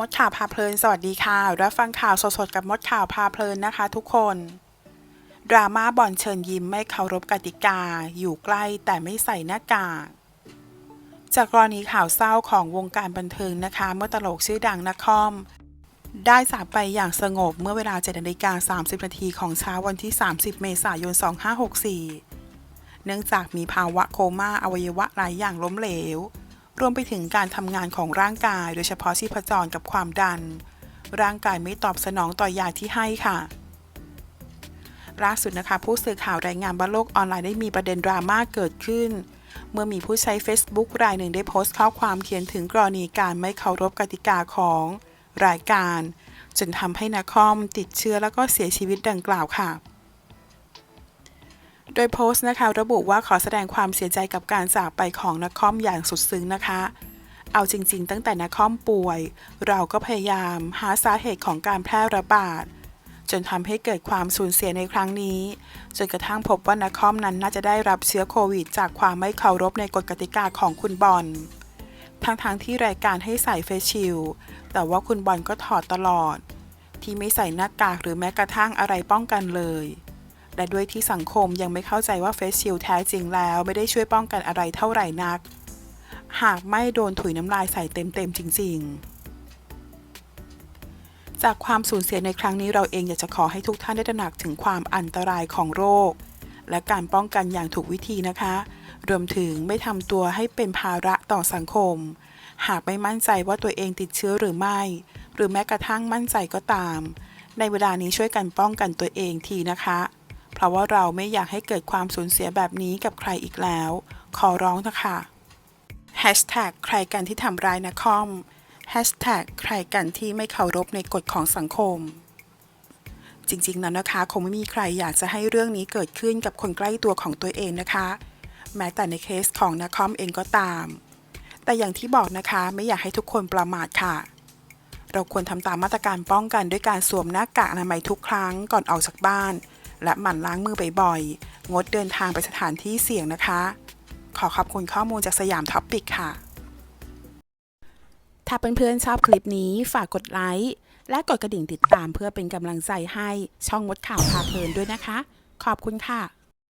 มดข่าวพาเพลิน สวัสดีค่ะ รับฟังข่าวสดๆกับมดข่าวพาเพลินนะคะ ทุกคน ดราม่าบอลเชิญยิ้มไม่เคารพกติกา อยู่ใกล้แต่ไม่ใส่หน้ากาก จากกรณีข่าวเศร้าของวงการบันเทิงนะคะ เมื่อตลกชื่อดังนักคอม ได้จากไปอย่างสงบเมื่อเวลา7นาฬิกา30นาทีของเช้าวันที่ 30 เมษายน 2564 เนื่องจากมีภาวะโคม่าอวัยวะหลายอย่างล้มเหลว รวมไปถึงการทำงานของร่างกาย โดยเฉพาะชีพจรกับความดัน ร่างกายไม่ตอบสนองต่อยาที่ให้ค่ะล่าสุดนะคะ ผู้สื่อข่าวรายงานว่าโลกออนไลน์ได้มีประเด็นดราม่าเกิดขึ้น เมื่อมีผู้ใช้ Facebook รายหนึ่งได้โพสต์ข้อความเขียนถึงกรณีการไม่เคารพกติกาของรายการ จนทำให้นักคอมติดเชื้อแล้วก็เสียชีวิตดังกล่าวค่ะโดยโพสต์นะคะ ระบุว่าขอแสดงความเสียใจกับการจากไปของนักคอมอย่างสุดซึ้งนะคะ เอาจริง ๆ ตั้งแต่นักคอมป่วย เราก็พยายามหาสาเหตุของการแพร่ระบาด จนทำให้เกิดความสูญเสียในครั้งนี้ จนกระทั่งพบว่านักคอมนั้นน่าจะได้รับเชื้อโควิด จากความไม่เคารพในกฎกติกาของคุณบอลทั้งๆทที่รายการให้ใส่เฟซชิล์แต่ว่าคุณบอลก็ถอดตลอด ที่ไม่ใส่หน้ากากหรือแม้กระทั่งอะไรป้องกันเลย และด้วยที่สังคมยังไม่เข้าใจว่าเฟซชิลแท้จริงแล้วไม่ได้ช่วยป้องกันอะไรเท่าไหร่นัก หากไม่โดนถุยน้ำลายใส่เต็มๆจริง ๆ จากความสูญเสียในครั้งนี้เราเองอยากจะขอให้ทุกท่านได้ตระหนักถึงความอันตรายของโรค และการป้องกันอย่างถูกวิธีนะคะ รวมถึงไม่ทำตัวให้เป็นภาระต่อสังคม หากไม่มั่นใจว่าตัวเองติดเชื้อหรือไม่ หรือแม้กระทั่งมั่นใจก็ตาม ในเวลานี้ช่วยกันป้องกันตัวเองทีนะคะ ราะว่าเราไม่อยากให้เกิดความสูญเสียแบบนี้กับใครอีกแล้ว ขอร้องนะคะ Hashtag ใครกันที่ทำร้ายนะคอม Hashtag ใครกันที่ไม่เคารพในกฎของสังคม จริงๆนั้นนะคะ คงไม่มีใครอยากจะให้เรื่องนี้เกิดขึ้นกับคนใกล้ตัวของตัวเองนะคะ แม้แต่ในเคสของนาคอมเองก็ตาม แต่อย่างที่บอกนะคะไม่อยากให้ทุกคนประมาทค่ะเราควรทำตามมาตรการป้องกันด้วยการสวมหน้ากากอนามัยทุกครั้งก่อนออกจากบ้าน และหมั่นล้างมือบ่อยๆ งดเดินทางไปสถานที่เสี่ยงนะคะ ขอขอบคุณข้อมูลจากสยามท็อปปิกค่ะ ถ้าเพื่อนๆชอบคลิปนี้ฝากกดไลค์และกดกระดิ่งติดตามเพื่อเป็นกำลังใจให้ช่องมดข่าวพาเพลินด้วยนะคะ ขอบคุณค่ะ